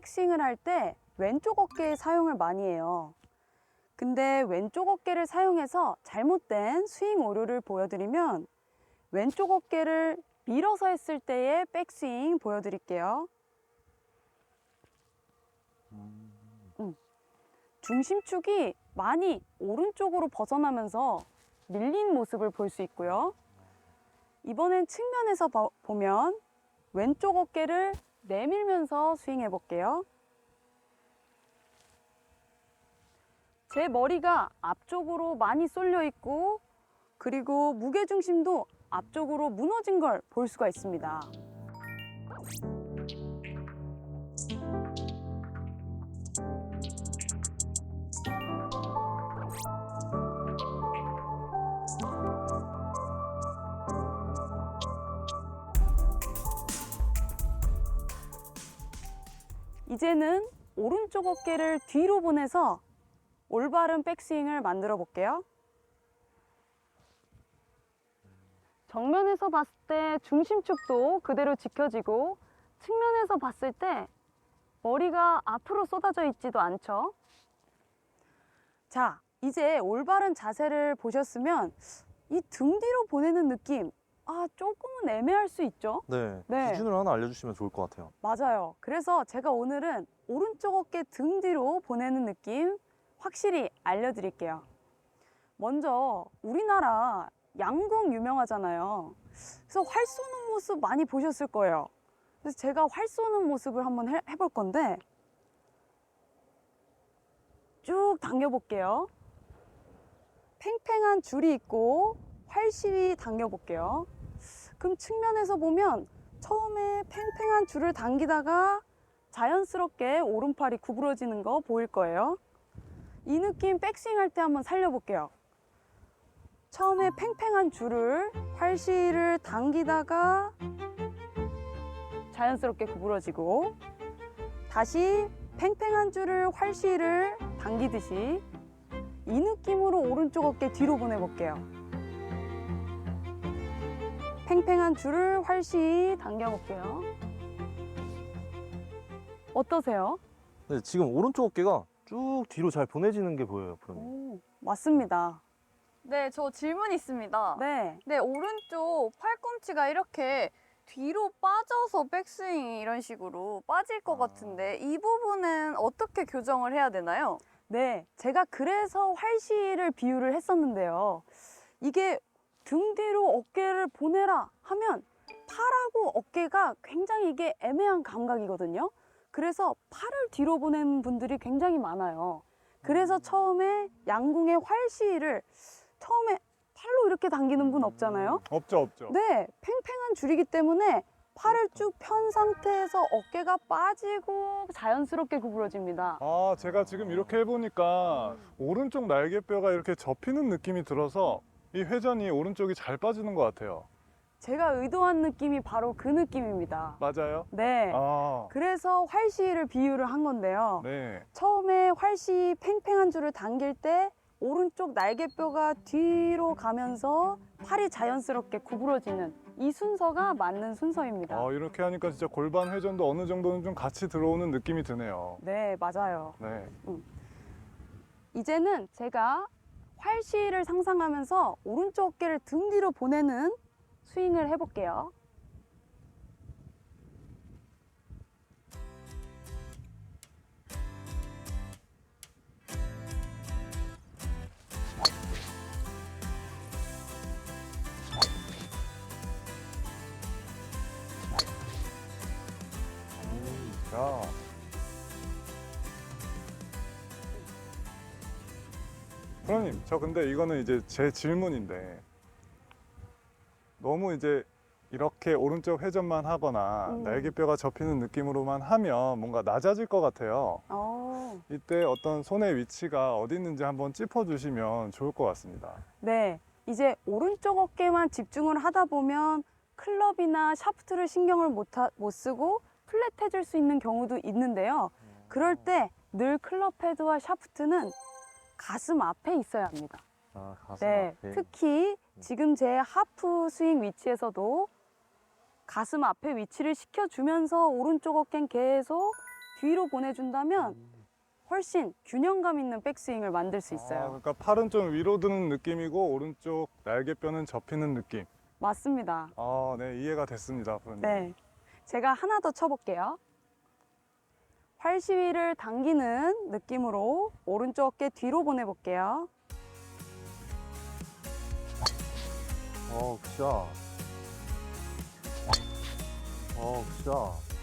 백스윙을 할 때 왼쪽 어깨에 사용을 많이 해요. 근데 왼쪽 어깨를 사용해서 잘못된 스윙 오류를 보여드리면 왼쪽 어깨를 밀어서 했을 때의 백스윙 보여드릴게요. 음. 중심축이 많이 오른쪽으로 벗어나면서 밀린 모습을 볼 수 있고요. 이번엔 측면에서 봐- 보면 왼쪽 어깨를 내밀면서 스윙해 볼게요. 제 머리가 앞쪽으로 많이 쏠려 있고 그리고 무게 중심도 앞쪽으로 무너진 걸 볼 수가 있습니다. 이제는 오른쪽 어깨를 뒤로 보내서 올바른 백스윙을 만들어 볼게요. 정면에서 봤을 때 중심축도 그대로 지켜지고 측면에서 봤을 때 머리가 앞으로 쏟아져 있지도 않죠. 자, 이제 올바른 자세를 보셨으면 이 등 뒤로 보내는 느낌, 아, 조금은 애매할 수 있죠. 네, 네. 기준을 하나 알려주시면 좋을 것 같아요. 맞아요. 그래서 제가 오늘은 오른쪽 어깨 등 뒤로 보내는 느낌 확실히 알려드릴게요. 먼저 우리나라 양궁 유명하잖아요. 그래서 활 쏘는 모습 많이 보셨을 거예요. 그래서 제가 활 쏘는 모습을 한번 해, 해볼 건데 쭉 당겨볼게요. 팽팽한 줄이 있고 활실히 당겨볼게요. 그럼 측면에서 보면 처음에 팽팽한 줄을 당기다가 자연스럽게 오른팔이 구부러지는 거 보일 거예요. 이 느낌 백스윙 할 때 한번 살려볼게요. 처음에 팽팽한 줄을 활실을 당기다가 자연스럽게 구부러지고 다시 팽팽한 줄을 활실을 당기듯이 이 느낌으로 오른쪽 어깨 뒤로 보내볼게요. 팽팽한 줄을 활시 당겨볼게요. 어떠세요? 네, 지금 오른쪽 어깨가 쭉 뒤로 잘 보내지는 게 보여요, 프로님. 오, 맞습니다. 네, 저 질문 있습니다. 네. 네, 오른쪽 팔꿈치가 이렇게 뒤로 빠져서 백스윙 이런 식으로 빠질 것 아. 같은데 이 부분은 어떻게 교정을 해야 되나요? 네. 제가 그래서 활시를 비유를 했었는데요. 이게 등 뒤로 어깨를 보내라 하면 팔하고 어깨가 굉장히 이게 애매한 감각이거든요. 그래서 팔을 뒤로 보내는 분들이 굉장히 많아요. 그래서 처음에 양궁의 활시를 처음에 팔로 이렇게 당기는 분 없잖아요. 없죠, 없죠. 네, 팽팽한 줄이기 때문에 팔을 쭉 편 상태에서 어깨가 빠지고 자연스럽게 구부러집니다. 아, 제가 지금 이렇게 해보니까 오른쪽 날개뼈가 이렇게 접히는 느낌이 들어서 이 회전이 오른쪽이 잘 빠지는 것 같아요. 제가 의도한 느낌이 바로 그 느낌입니다. 맞아요? 네. 아, 그래서 활시를 비유를 한 건데요. 네. 처음에 활시 팽팽한 줄을 당길 때 오른쪽 날개뼈가 뒤로 가면서 팔이 자연스럽게 구부러지는 이 순서가 맞는 순서입니다. 아, 이렇게 하니까 진짜 골반 회전도 어느 정도는 좀 같이 들어오는 느낌이 드네요. 네, 맞아요. 네. 이제는 제가 활시를 상상하면서 오른쪽 어깨를 등 뒤로 보내는 스윙을 해볼게요. 야. 프로님, 저 근데 이거는 이제 제 질문인데 너무 이제 이렇게 오른쪽 회전만 하거나 음. 날개뼈가 접히는 느낌으로만 하면 뭔가 낮아질 것 같아요. 어, 이때 어떤 손의 위치가 어디 있는지 한번 짚어주시면 좋을 것 같습니다. 네. 이제 오른쪽 어깨만 집중을 하다 보면 클럽이나 샤프트를 신경을 못, 하- 못 쓰고 플랫해질 수 있는 경우도 있는데요. 그럴 때 늘 클럽 헤드와 샤프트는 가슴 앞에 있어야 합니다. 아, 가슴 네, 앞에. 특히 지금 제 하프 스윙 위치에서도 가슴 앞에 위치를 시켜주면서 오른쪽 어깨는 계속 뒤로 보내준다면 훨씬 균형감 있는 백스윙을 만들 수 아, 있어요. 그러니까 팔은 좀 위로 드는 느낌이고 오른쪽 날개뼈는 접히는 느낌. 맞습니다. 아, 네, 이해가 됐습니다. 프로님. 네. 제가 하나 더 쳐볼게요. 활시위를 당기는 느낌으로 오른쪽 어깨 뒤로 보내볼게요. 어, 굿샷. 어, 굿샷.